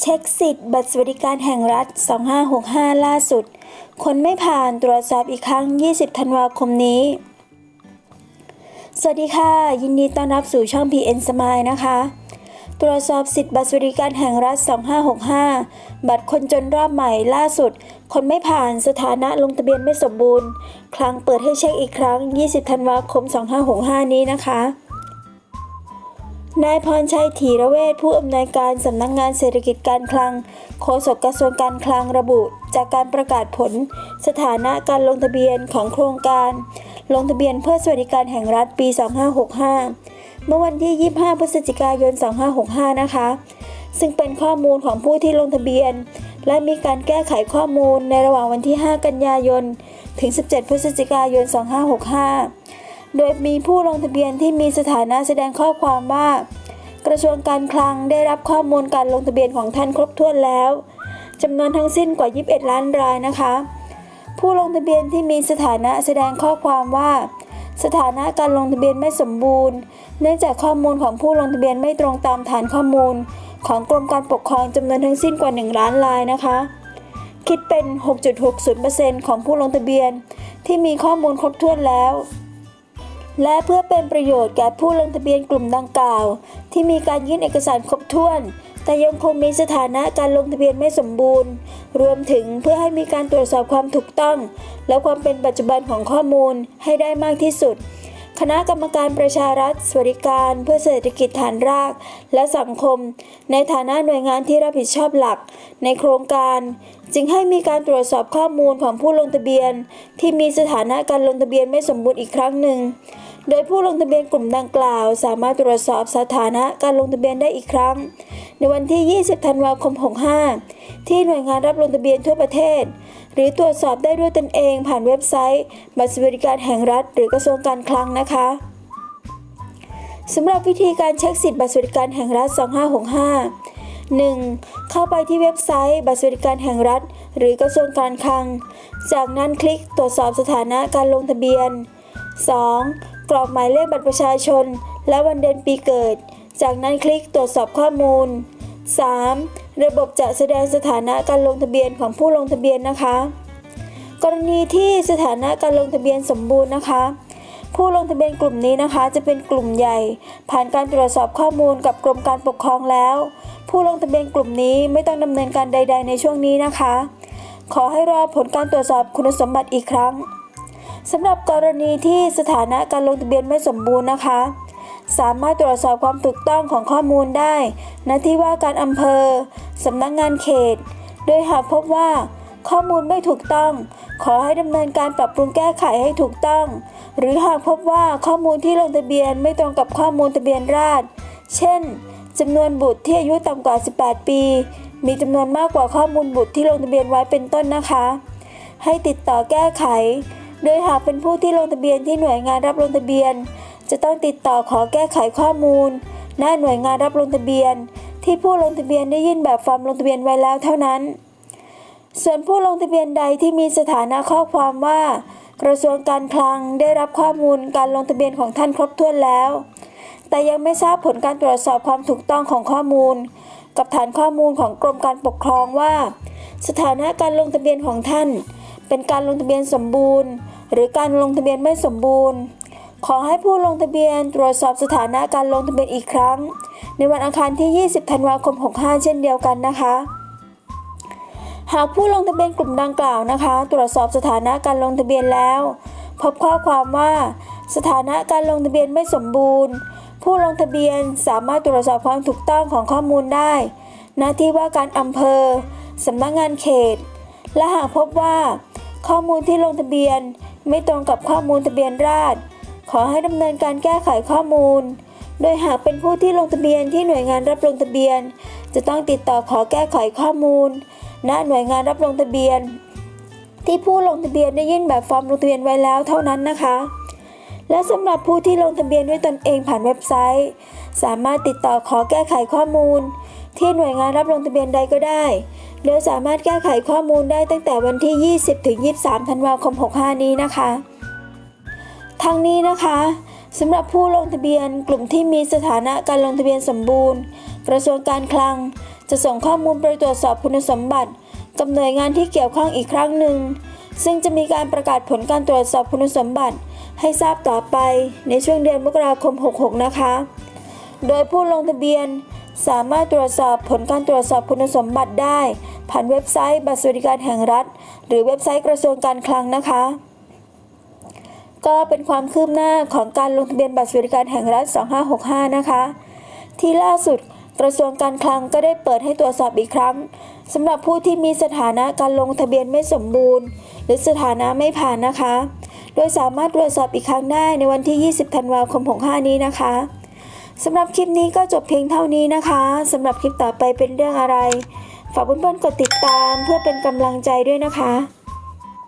เช็คสิทธิ์บัตรสวัสดิการแห่งรัฐ 2565 ล่าสุด คนไม่ผ่านตรวจสอบอีกครั้ง 20 ธันวาคมนี้ สวัสดีค่ะ ยินดีต้อนรับสู่ช่อง PN Smile นะคะ ตรวจสอบสิทธิ์บัตรสวัสดิการแห่งรัฐ 2565 บัตรคนจนรอบใหม่ล่าสุด คนไม่ผ่านสถานะลงทะเบียนไม่สมบูรณ์ครั้งเปิดให้เช็คอีกครั้ง 20 ธันวาคม 2565 นี้นะคะ นายพรชัยถีระเวชผู้อำนวยการสำนักงงานเศรษฐกิจการคลัง โฆษกกระทรวงการคลังระบุ จากการประกาศผล สถานะการลงทะเบียนของโครงการ ลงทะเบียนเพื่อสวัสดิการแห่งรัฐปี 2565 เมื่อวันที่ 25 พฤศจิกายน 2565 นะคะ ซึ่งเป็นข้อมูลของผู้ที่ลงทะเบียน และมีการแก้ไขข้อมูลในระหว่างวันที่ 5 กันยายน ถึง 17 พฤศจิกายน 2565 โดยมีผู้ลงทะเบียนที่มีสถานะแสดงข้อความว่า กระทรวงการคลังได้รับข้อมูลการลงทะเบียนของท่านครบถ้วนแล้วจำนวนทั้งสิ้นกว่า 21 ล้านรายนะคะ ผู้ลงทะเบียนที่มีสถานะแสดงข้อความว่า สถานะการลงทะเบียนไม่สมบูรณ์ เนื่องจากข้อมูลของผู้ลงทะเบียนไม่ตรงตามฐานข้อมูล ของกรมการปกครองจำนวนทั้งสิ้นกว่า 1 ล้านรายนะคะ คิดเป็น 6.60%ของผู้ลงทะเบียนที่มีข้อมูลครบถ้วนแล้ว และเพื่อเป็นประโยชน์แก่ผู้ลงทะเบียนกลุ่มดังกล่าว ที่มีการยื่นเอกสารครบถ้วน แต่ยังคงมีสถานะการลงทะเบียนไม่สมบูรณ์ รวมถึงเพื่อให้มีการตรวจสอบความถูกต้อง และความเป็นปัจจุบันของข้อมูลให้ได้มากที่สุด คณะกรรมการประชารัฐสวัสดิการเพื่อเศรษฐกิจฐานราก และสังคม ในฐานะหน่วยงานที่รับผิดชอบหลัก ในโครงการ จึงให้มีการตรวจสอบข้อมูลของผู้ลงทะเบียน ที่มีสถานะการลงทะเบียนไม่สมบูรณ์อีกครั้งหนึ่ง โดยผู้ลงทะเบียนกลุ่มดังกล่าว สามารถตรวจสอบสถานะการลงทะเบียนได้อีกครั้ง ในวันที่ 20 ธันวาคม 65 ที่หน่วยงานรับลงทะเบียนทั่วประเทศ หรือตรวจสอบได้ด้วยตนเองผ่านเว็บไซต์บัตรสวัสดิการแห่งรัฐ หรือกระทรวงการคลังนะคะสำหรับวิธีการเช็คสิทธิ์บัตรสวัสดิการแห่งรัฐ 2565 1. เข้าไปที่เว็บไซต์ บัตรสวัสดิการแห่งรัฐ หรือกระทรวงการคลัง จากนั้นคลิกตรวจสอบสถานะการลงทะเบียน 2. กรอกหมายเลขบัตรประชาชน และวันเดือนปีเกิด จากนั้นคลิกตรวจสอบข้อมูล 3. ระบบจะแสดงสถานะการลงทะเบียนของผู้ลงทะเบียนนะคะ กรณีที่สถานะการลงทะเบียนสมบูรณ์นะคะ ผู้ลงทะเบียนกลุ่มนี้นะคะ จะเป็นกลุ่มใหญ่ ผ่านการตรวจสอบข้อมูลกับกรมการปกครองแล้ว ผู้ลงทะเบียนกลุ่มนี้ไม่ต้องดำเนินการใด ๆ ในช่วงนี้นะคะ ขอให้รอผลการตรวจสอบคุณสมบัติอีกครั้งสำหรับกรณีที่สถานะการลงทะเบียนไม่สมบูรณ์นะคะ สามารถตรวจสอบความถูกต้องของข้อมูลได้ณที่ว่าการอำเภอสำนักงานเขต โดยหากพบว่าข้อมูลไม่ถูกต้อง ขอให้ดำเนินการปรับปรุงแก้ไขให้ถูกต้อง หรือหากพบว่าข้อมูลที่ลงทะเบียนไม่ตรงกับข้อมูลทะเบียนราษฎรเช่น จำนวนบุตรที่อายุต่ำกว่า 18 ปี มีจำนวนมากกว่าข้อมูลบุตรที่ลงทะเบียนไว้เป็นต้นนะคะ ให้ติดต่อแก้ไข โดยหากเป็นผู้ที่ลงทะเบียนที่หน่วยงานรับลงทะเบียน จะต้องติดต่อขอแก้ไขข้อมูล หน้าหน่วยงานรับลงทะเบียน ที่ผู้ลงทะเบียนได้ยื่นแบบฟอร์มลงทะเบียนไว้แล้วเท่านั้น ส่วนผู้ลงทะเบียนใดที่มีสถานะข้อความว่า กระทรวงการคลังได้รับข้อมูลการลงทะเบียนของท่านครบถ้วนแล้ว แต่ยังไม่ทราบผลการตรวจสอบความถูกต้องของข้อมูล กับฐานข้อมูลของกรมการปกครองว่า สถานะการลงทะเบียนของท่าน เป็นการลงทะเบียนสมบูรณ์ หรือการลงทะเบียนไม่สมบูรณ์ ขอให้ผู้ลงทะเบียนตรวจสอบสถานะการลงทะเบียนอีกครั้ง ในวันอังคารที่ 20 ธันวาคม 65 เช่นเดียวกันนะคะหากผู้ลงทะเบียนกลุ่มดังกล่าวนะคะ ตรวจสอบสถานะการลงทะเบียนแล้ว พบข้อความว่า สถานะการลงทะเบียนไม่สมบูรณ์ ผู้ลงทะเบียนสามารถตรวจสอบความถูกต้องของข้อมูลได้ หน้าที่ว่าการอำเภอ สำนักงานเขต และหากพบว่า ข้อมูลที่ลงทะเบียนไม่ตรงกับข้อมูลทะเบียนราษฎรขอให้ดำเนินการแก้ไขข้อมูล โดยหากเป็นผู้ที่ลงทะเบียนที่หน่วยงานรับลงทะเบียน จะต้องติดต่อขอแก้ไขข้อมูล ณ หน่วยงานรับลงทะเบียน ที่ผู้ลงทะเบียนได้ยื่นแบบฟอร์มลงทะเบียนไว้แล้วเท่านั้นนะคะ และสำหรับผู้ที่ลงทะเบียนด้วยตนเองผ่านเว็บไซต์ สามารถติดต่อขอแก้ไขข้อมูล ที่หน่วยงานรับลงทะเบียนใดก็ได้ โดยสามารถแก้ไขข้อมูลได้ตั้งแต่วันที่ 20ถึง23 ธันวาคม 65 นี้นะคะ ทั้งนี้นะคะสำหรับผู้ลงทะเบียนกลุ่มที่มีสถานะการลงทะเบียนสมบูรณ์ กระทรวงการคลัง จะส่งข้อมูลไปตรวจสอบคุณสมบัติกับหน่วยงานที่เกี่ยวข้องอีกครั้งหนึ่ง ซึ่งจะมีการประกาศผลการตรวจสอบคุณสมบัติ ให้ทราบต่อไปในช่วงเดือนมกราคม 66 นะคะ โดยผู้ลงทะเบียนสามารถตรวจสอบผลการตรวจสอบคุณสมบัติได้ ผ่านเว็บไซต์บัตรสวัสดิการแห่งรัฐ หรือเว็บไซต์กระทรวงการคลังนะคะ ก็เป็นความคืบหน้าของการลงทะเบียนบัตรสวัสดิการแห่งรัฐ 2565 นะคะ ที่ล่าสุดกระทรวงการคลังก็ได้เปิดให้ตรวจสอบอีกครั้งสำหรับผู้ที่มีสถานะการลงทะเบียนไม่สมบูรณ์ หรือสถานะไม่ผ่านนะคะ โดยสามารถตรวจสอบอีกครั้งได้ในวันที่ 20 ธันวาคม 65 นี้นะคะสำหรับคลิปนี้ก็จบเพียงเท่านี้นะคะสำหรับคลิปต่อไปเป็นเรื่องอะไร ฝากเพื่อนๆกดติดตามเพื่อเป็นกำลังใจด้วยนะคะ